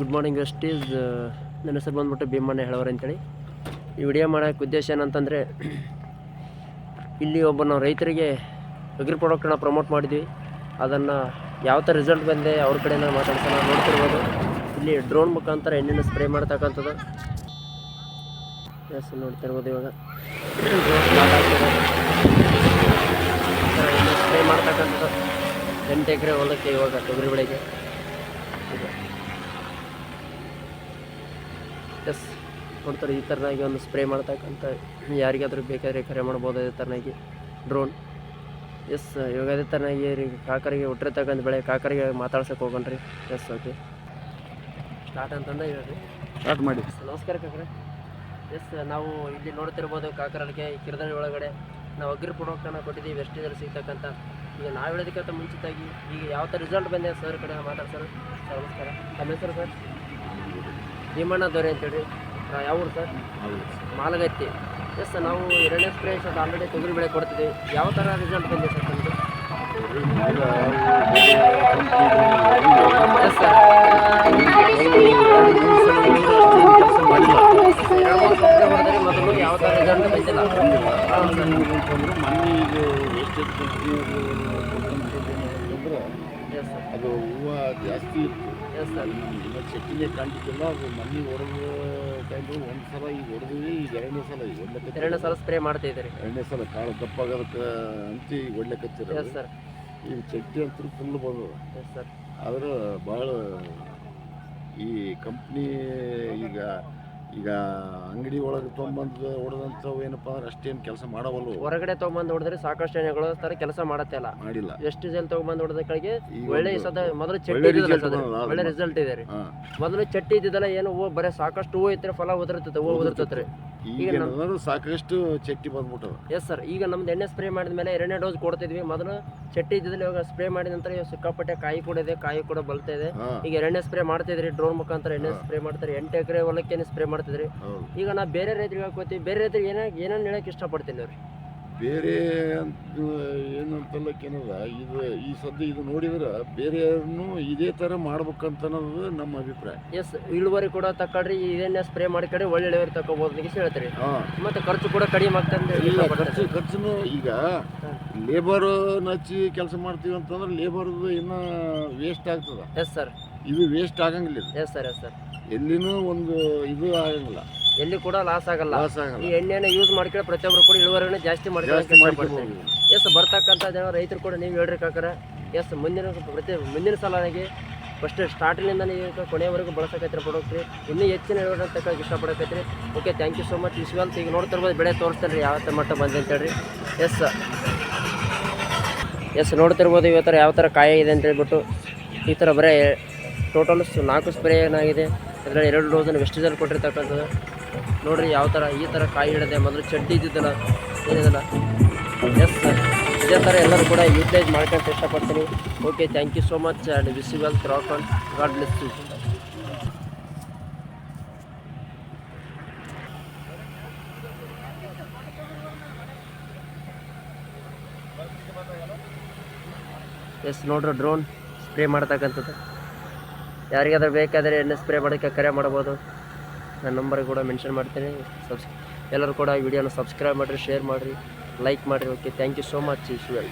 Good morning ವೆಸ್ಟೀಸ್ ನನ್ನ ಹೆಸರು ಬಂದ್ಬಿಟ್ಟು ಭೀಮಣ್ಣ ಹೇಳೋರು ಅಂತೇಳಿ. ಈ ವಿಡಿಯೋ ಮಾಡೋಕ್ಕೆ ಉದ್ದೇಶ ಏನಂತಂದರೆ, ಇಲ್ಲಿ ಒಬ್ಬ ನಾವು ರೈತರಿಗೆ ಅಗ್ರಿ ಪ್ರಾಡಕ್ಟನ್ನ ಪ್ರಮೋಟ್ ಮಾಡಿದ್ವಿ. ಅದನ್ನು ಯಾವ ಥರ ರಿಸಲ್ಟ್ ಬಂದೆ ಅವ್ರ ಕಡೆಯಿಂದ ಮಾತಾಡ್ಸೋಣ. ನೋಡ್ತಿರ್ಬೋದು. ಇಲ್ಲಿ ಡ್ರೋನ್ ಮುಖಾಂತರ ಎಣ್ಣೆನ ಸ್ಪ್ರೇ ಮಾಡ್ತಕ್ಕಂಥದ್ದು. ಎಸ್ ನೋಡ್ತಿರ್ಬೋದು ಇವಾಗ. ಸ್ಪ್ರೇ ಮಾಡ್ತಕ್ಕಂಥದ್ದು. ಎಂಟು ಎಕರೆ ಹೊಲಕ್ಕೆ ಇವಾಗ ತೊಗರಿ ಬೆಳೆಗೆ. ಎಸ್ ನೋಡ್ತಾರೆ ಈ ಥರನಾಗಿ ಒಂದು ಸ್ಪ್ರೇ ಮಾಡ್ತಕ್ಕಂಥ ಯಾರಿಗಾದರೂ ಬೇಕಾದರೆ ಕರೆ ಮಾಡ್ಬೋದು ಅದೇ ಥರನಾಗಿ ಡ್ರೋನ್. ಎಸ್ ಇವಾಗ ಅದೇ ಥರನಾಗಿ ರೀ ಕಾಕರಿಗೆ ಹುಟ್ಟಿರ್ತಕ್ಕಂಥ ಬೆಳೆ ಕಾಕರಿಗೆ ಮಾತಾಡ್ಸಕ್ಕೆ ಹೋಗೋಣ್ರಿ ಎಸ್ ಓಕೆ. ಸ್ಟಾರ್ಟ್ ಅಂತಂದ ಹೇಳ್ರಿ ಸ್ಟಾರ್ಟ್ ಮಾಡಿ. ನಮಸ್ಕಾರ ಕಾಕರೆ. ಎಸ್ ನಾವು ಇಲ್ಲಿ ನೋಡ್ತಿರ್ಬೋದು ಕಾಕರಲ್ಲಿಗೆ ಕಿರದಳ್ಳಿ ಒಳಗಡೆ ನಾವು ಅಗ್ರಿ ಪ್ರಾಡಕ್ಟನ್ನು ಕೊಟ್ಟಿದ್ದೀವಿ ವೆಸ್ಟಿದಲ್ಲಿ ಸಿಗ್ತಕ್ಕಂಥ. ಈಗ ನಾವು ಹೇಳೋದಕ್ಕಿಂತ ಮುಂಚಿತಾಗಿ ಈಗ ಯಾವ ಥರ ರಿಸಲ್ಟ್ ಬಂದಿದೆ ಸರ್ ಕಡೆ ಮಾತಾಡ್ಸೋರು. ಸರ್ ನಮಸ್ಕಾರ. ನಮ್ಮ ಹೆಸರು ಸರ್ ಭೀಮಣ್ಣ ದೊರೆ ಅಂತೇಳಿ. ಯಾವ ಊರು ಸರ್? ಮಾಲಗತ್ತಿ. ಎಸ್ ನಾವು ಎರಡನೇ ಸ್ಪ್ರೇ ಆಲ್ರೆಡಿ ತೊಗರಿ ಬೆಳೆ ಕೊಡ್ತಿದ್ದೀವಿ ಯಾವ ಥರ ರಿಸಲ್ಟ್ ಬಂದಿದೆ ಸರ್ ನಮಗೆ ಎಸ್ ಸರ್ ಯಾವ ಥರ ರಿಸಲ್ಟ್ ಬಂದಿಲ್ಲ ಸರ್ ಮೊನ್ನೆ ಇದು ವೇಸ್ಟೇಜ್ ಕಂಪ್ನಿಯವರು ಅಂತಂದ್ರೆ ಎಸ್ ಸರ್ ಅದು ಹೂವು ಜಾಸ್ತಿ ಇತ್ತು. ಇನ್ನು ಚೆಟ್ಟಿಗೆ ಕಾಣ್ತಿದ್ದಿಲ್ಲ. ಅದು ಮನೆ ಹೊಡೆದು ಟೈಮು ಒಂದು ಸಲ ಈಗ ಹೊಡೆದ್ವಿ ಈಗ ಎರಡನೇ ಸಲ ಈಗ ಒಳ್ಳೆ ಎರಡನೇ ಸಲ ಸ್ಪ್ರೇ ಮಾಡ್ತಾ ಇದ್ದಾರೆ. ಎರಡನೇ ಸಲ ಕಾಳು ದಪ್ಪಾಗೋದಕ್ಕೆ ಅಂತ ಈಗ ಒಳ್ಳೆ ಕಚ್ಚಿರ ಸರ್ ಈಗ ಚಟ್ಟಿ ಅಂತೂ ಫುಲ್ ಬಂದದ. ಸರ್ ಆದ್ರೆ ಭಾಳ ಈ ಕಂಪ್ನಿ ಈಗ ಈಗ ಅಂಗಡಿ ಒಳಗೆ ತೊಗೊಂಬಂದು ಹೊಡೆದಂಥವು ಏನಪ್ಪ ಅಂದ್ರೆ ಅಷ್ಟೇನು ಕೆಲಸ ಮಾಡವಲ್ಲ ಹೊರಗಡೆ ತೊಗೊಂಬಂದು ಹೊಡೆದ್ರೆ ಸಾಕಷ್ಟು ಎಣ್ಣೆಗಳು ತರ ಕೆಲಸ ಮಾಡತ್ತೆ ಅಲ್ಲ. ಮಾಡಿಲ್ಲ. ಎಷ್ಟು ಜಲ್ ತೊಗೊಂಬಂದು ಹೊಡೆದಕ್ಕೆ ಈಗ ಒಳ್ಳೆ ಸದ ಮೊದಲು ಚಟ್ಟಿ ಒಳ್ಳೆ ಇದ್ದಿದ್ದಲ್ಲ ರಿಸಲ್ಟ್ ಇದೆ ರೀ. ಮೊದಲು ಚಟ್ಟಿ ಇದ್ದಿದ್ದಲ್ಲ ಏನು ಹೂವು ಬರೀ ಸಾಕಷ್ಟು ಹೂವು ಇದ್ರೆ ಫಲ ಉದುರ್ತೈತೆ ಹೂವು ಉದುರ್ತೈತೆ ಈಗ ಸಾಕಷ್ಟು ಚಟ್ಟಿ ಬಂದ್ಬಿಟ್ಟು ಎಸ್ ಸರ್ ಈಗ ನಮ್ದು ಎಣ್ಣೆ ಸ್ಪ್ರೇ ಮಾಡಿದ ಮೇಲೆ ಎರಡನೇ ಡೋಸ್ ಕೊಡ್ತಿದ್ವಿ. ಮೊದಲು ಚಟ್ಟಿ ಇದ್ದಿದ್ದಲ್ಲಿ ಇವಾಗ ಸ್ಪ್ರೇ ಮಾಡಿದ ನಂತರ ಇವಾಗ ಸಿಕ್ಕಾಪಟ್ಟೆ ಕಾಯಿ ಕೂಡ ಇದೆ ಕಾಯಿ ಕೂಡ ಬಲ್ತಾ ಇದೆ. ಈಗ ಎರಡನೇ ಸ್ಪ್ರೇ ಮಾಡ್ತಿದ್ರಿ ಡ್ರೋನ್ ಮುಖಾಂತರ ಎಣ್ಣೆ. ಸ್ಪ್ರೇ ಮಾಡ್ತಾರೆ. ಎಂಟು ಎಕರೆ ಹೊಲಕ್ಕೆ ಸ್ಪ್ರೇ ಮಾಡ್ತಿದ್ರಿ. ಈಗ ನಾ ಬೇರೆ ರೈತರಿಗೆ ಹಾಕೋತೀವಿ ಬೇರೆ ರೈತರಿಗೆ ಏನ ಏನೇನು ಹೇಳಕ್ಕೆ ಇಷ್ಟಪಡ್ತೀನಿ ಅವ್ರಿ? ಬೇರೆ ಅಂತ ಏನಂತಲ್ಲಕ್ಕೇನದ ಇದು ಈ ಸದ್ಯ ಇದು ನೋಡಿದ್ರೆ ಬೇರೆಯವ್ರನ್ನು ಇದೇ ಥರ ಮಾಡ್ಬೇಕಂತ ಅನ್ನೋದು ನಮ್ಮ ಅಭಿಪ್ರಾಯ. ಎಸ್ ಇಳುವರಿ ಕೂಡ ತಕೊಳ್ರಿ ಇದೇನೇ ಸ್ಪ್ರೇ ಮಾಡ್ಕಡೆ ಒಳ್ಳೆ ಇಳುವರಿ ತಗೋಬೋದು ಅಂತ ಹೇಳ್ತೀರಿ. ಹಾಂ. ಮತ್ತೆ ಖರ್ಚು ಕೂಡ ಕಡಿಮೆ ಆಗ್ತದೆ ಇಲ್ಲ. ಖರ್ಚು ಖರ್ಚುನು ಈಗ ಲೇಬರ್ ನಚ್ಚಿ ಕೆಲಸ ಮಾಡ್ತೀವಿ ಅಂತಂದ್ರೆ ಲೇಬರ್ದು ಇನ್ನೂ ವೇಸ್ಟ್ ಆಗ್ತದೆ. Yes sir. ಇದು ವೇಸ್ಟ್ ಆಗಂಗಿಲ್ಲ. Yes sir yes sir. ಎಲ್ಲಿನೂ ಒಂದು ಇದು ಆಗಂಗಿಲ್ಲ. ಎಲ್ಲಿ ಕೂಡ ಲಾಸ್ ಆಗಲ್ಲ. ಲಾಸ್ ಈ ಎಣ್ಣೆನ ಯೂಸ್ ಮಾಡ್ಕೊಂಡು ಪ್ರತಿಯೊಬ್ಬರು ಕೂಡ ಇಳುವರಿನ ಜಾಸ್ತಿ ಮಾಡ್ತಾರೆ ಜಾಸ್ತಿ ಎಸ್ ಬರ್ತಕ್ಕಂಥ ಜನ ರೈತರು ಕೂಡ ನೀವು ಹೇಳ್ರಿ ಕಾಕರ. ಎಸ್ ಮುಂದಿನ ಪ್ರತಿ ಮುಂದಿನ ಸಲ ನನಗೆ ಫಸ್ಟ್ ಸ್ಟಾರ್ಟಿಂದ ನೀವು ಕೊನೆಯವರೆಗೂ ಬಳಸಕೈತ್ರಿ ಪ್ರಾಡಕ್ಟ್ ರೀ. ಇನ್ನೂ ಹೆಚ್ಚಿನ ಇಳುವರಿ ತಗೊಳಕ್ಕೆ ಇಷ್ಟಪಡಕತ್ತೀರಿ. Okay thank you so much wish well ಈಗ ನೋಡ್ತಿರ್ಬೋದು ಬೆಳೆ ತೋರಿಸ್ತಾನೆ ರೀ ಯಾವ ಮಟ್ಟ ಬಂದೆ ಅಂತ ಹೇಳ್ರಿ. ಎಸ್ ಎಸ್ ನೋಡ್ತಿರ್ಬೋದು ಇವತ್ತರ ಥರ ಯಾವ ಥರ ಕಾಯಿ ಇದೆ ಅಂತ ಹೇಳ್ಬಿಟ್ಟು ಈ ಥರ ಬರೀ ಟೋಟಲ್ ನಾಲ್ಕು ಸ್ಪ್ರೇ ಏನಾಗಿದೆ. ಅದರಲ್ಲಿ ಎರಡು ಡೋಸನ್ನು ವೆಸ್ಟಿಜಲ್ ಕೊಟ್ಟಿರ್ತಕ್ಕಂಥದ್ದು. ನೋಡ್ರಿ ಯಾವ ಥರ, ಈ ಥರ ಕಾಯಿ ಹಿಡಿದೆ, ಮೊದಲು ಚಡ್ಡಿ ಇದ್ದಿದ್ದಲ್ಲ, ಏನಿದಲ್ಲ. ಎಸ್ ಸರ್ ಇದೇ ಥರ ಎಲ್ಲರೂ ಕೂಡ ಯೂಟಿಲೈಸ್ ಮಾಡ್ಕೊಂಡು ಇಷ್ಟಪಡ್ತೀನಿ. Okay thank you so much and wish you well rock on god bless you yes ನೋಡ್ರಿ ಡ್ರೋನ್ ಸ್ಪ್ರೇ ಮಾಡ್ತಕ್ಕಂಥದ್ದು. ಯಾರಿಗಾದ್ರೂ ಬೇಕಾದರೆ ಎಣ್ಣೆ ಸ್ಪ್ರೇ ಮಾಡೋಕ್ಕೆ ಕರೆ ಮಾಡ್ಬೋದು. ನನ್ನ ನಂಬರ್ ಕೂಡ ಮೆನ್ಷನ್ ಮಾಡ್ತೀನಿ. ಸಬ್ಸ್ ಎಲ್ಲರೂ ಕೂಡ ವಿಡಿಯೋನ ಸಬ್ಸ್ಕ್ರೈಬ್ ಮಾಡಿರಿ ಶೇರ್ ಮಾಡಿರಿ ಲೈಕ್ ಮಾಡಿರಿ. Okay thank you so much wish well